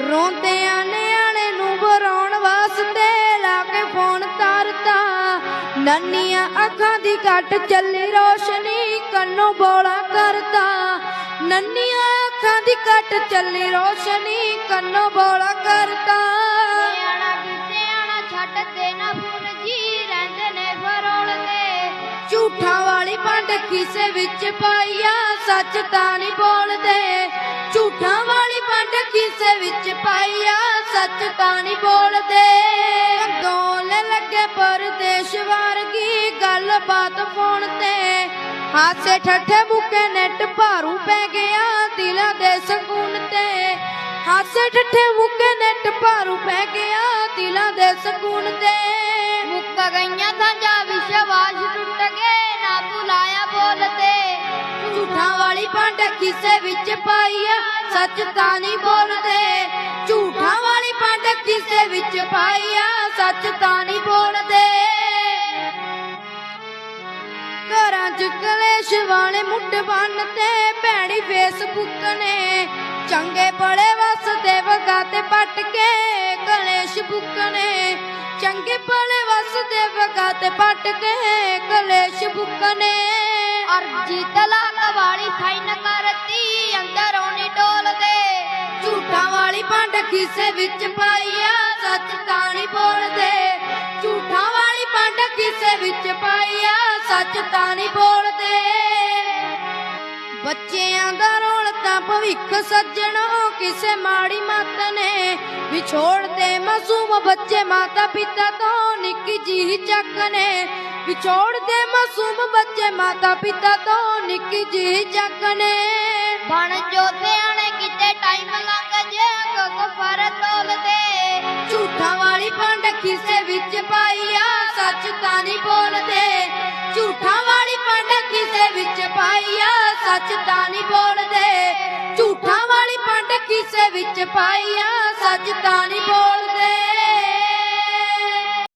ਰੋਂਦੇ ਨਿਆਣੇ ਨੂੰ ਬਰਾਉਣ ਵਾਸਤੇ ਲਾ ਕੇ ਫੋਨ ਤਰਤਾ ਨੰਨੀਆਂ ਅੱਖਾਂ ਦੀ ਘਟ ਚੱਲੀ ਰੋਸ਼ਨੀ ਕੰਨੋਂ ਬੋਲਾ ਕਰਦਾ। ਨੰਨੀਆਂ ਅੱਖਾਂ ਦੀ ਘਟ ਚੱਲੀ ਰੋਸ਼ਨੀ ਕੰਨੋਂ ਬੋਲਾ ਕਰਦਾ। ਸਿਆਣਾ ਵੀ ਸਿਆਣਾ ਛੱਡ ਦੇ ਨਾ ਫੋਨ ਜੀ ਰਹਿੰਦੇ ਨੇ ਫਰੋਲਦੇ ਝੂਠਾਂ ਵਾਲੀ ਪੰਡ ਖੀਸੇ ਵਿੱਚ ਪਾਈਆ ਸੱਚ ਤਾਂ ਨਹੀਂ ਬੋਲਦੇ। ਪੰਡ ਵਿੱਚ ਪਾਈਆ ਸੱਚ ਤਾਂ ਬੋਲਦੇ। ਦੋਲੇ ਲੱਗੇ ਪਰਦੇਸ਼ ਵਰਗੀ ਗੱਲਬਾਤ ਫੋਨ ਤੇ। ਹਾਸੇ ਠੱਠੇ ਬੁੱਕੇ ਨੈਟ ਭਾਰੂ ਪੈ ਗਿਆ ਦਿਲਾਂ ਦੇ ਸਕੂਨ ਤੇ। ਹਾਸੇ ਠੱਠੇ ਬੁੱਕੇ ਨੈਟ ਭਾਰੂ ਪੈ ਗਿਆ ਦਿਲਾਂ ਦੇ ਸਕੂਨ ਤੇ। ਮੁੱਕ ਗਈਆਂ ਸਾਂਝਾ ਵਿਸ਼ਵਾਸ ਟੁੱਟ ਝੂਠਾਂ ਵਾਲੀ ਪੰਡ ਕਿਸੇ ਵਿੱਚ ਪਾਈਆ ਸੱਚ ਤਾਂ ਨਹੀਂ ਬੋਲਦੇ। ਝੂਠਾਂ ਵਾਲੀ ਪੰਡ ਕਿਸੇ ਵਿੱਚ ਪਾਈਆ ਸੱਚ ਤਾਂ ਨਹੀਂ ਬੋਲਦੇ। ਘਰਾਂ 'ਚ ਕਲੇਸ਼ ਵਾਲੇ ਮੁੱਢ ਬੰਨ ਤੇ ਭੈੜੀ ਫੇਸਬੁੱਕ ਨੇ ਚੰਗੇ ਬੜੇ ਵਸਦੇ ਵਗਾ ਤੇ ਪੱਟ ਕੇ ਕਲੇਸ਼ ਬੁੱਕ ਨੇ। ਚੰਗੇ ਭਲੇ ਵਸਦੇ ਵਗਾ ਤੇ ਪੱਟ ਕੇ ਕਲੇਸ਼ ਬੁੱਕ ਨੇ ਅਰਜੀ ਤਲਾਕ ਵਾਲੀ ਸਾਈਨ ਕਰਤੀ, ਅੰਦਰੋਂ ਨੀ ਡੋਲਦੇ ਝੂਠਾਂ ਵਾਲੀ ਪੰਡ ਖੀਸੇ ਵਿੱਚ ਪਾਈਆ, ਸੱਚ ਤਾਂ ਨਹੀਂ ਬੋਲਦੇ। ਝੂਠਾਂ ਵਾਲੀ ਪੰਡ ਖੀਸੇ ਵਿੱਚ ਪਾਈਆ, ਸੱਚ ਤਾਂ ਬੋਲਦੇ। ਬੱਚਿਆਂ ਦਾ ਰੋਲ ਤਾਂ ਭਵਿੱਖ ਸੱਜਣੋ ਕਿਸੇ ਮਾੜੀ ਮੱਤ ਨੇ। ਵਿਛੋੜਦੇ ਮਾਸੂਮ ਬੱਚੇ ਮਾਤਾ ਪਿਤਾ ਤੋਂ ਨਿੱਕੀ ਜੀ ਚੱਕ ਨੇ। ਵਿਛੋੜਦੇ ਮਾਸੂਮ ਬੱਚੇ ਮਾਤਾ ਪਿਤਾ ਤੋਂ ਨਿੱਕੀ ਜੀ ਚੱਕ ਨੇ ਬਣ ਜੋ ਸਿਆਣੇ ਕਿਤੇ ਟਾਈਮ ਲੰਘ ਜੇ ਕੋ ਫਰ ਤੋਲਦੇ। ਝੂਠਾਂ ਵਾਲੀ ਪੰਡ ਖੀਸੇ ਵਿੱਚ ਪਾਈਆ ਸੱਚ ਤਾਂ ਨਹੀਂ ਬੋਲਦੇ। ਝੂਠਾਂ ਵਾਲੀ ਪੰਡ ਖੀਸੇ ਵਿੱਚ ਪਾਈਆ ਸੱਚ ਤਾਂ ਨਹੀਂ ਬੋਲਦੇ। ਝੂਠਾਂ ਵਾਲੀ ਪੰਡ ਖੀਸੇ ਵਿੱਚ ਪਾਈਆ ਸੱਚ ਤਾਂ ਨਹੀਂ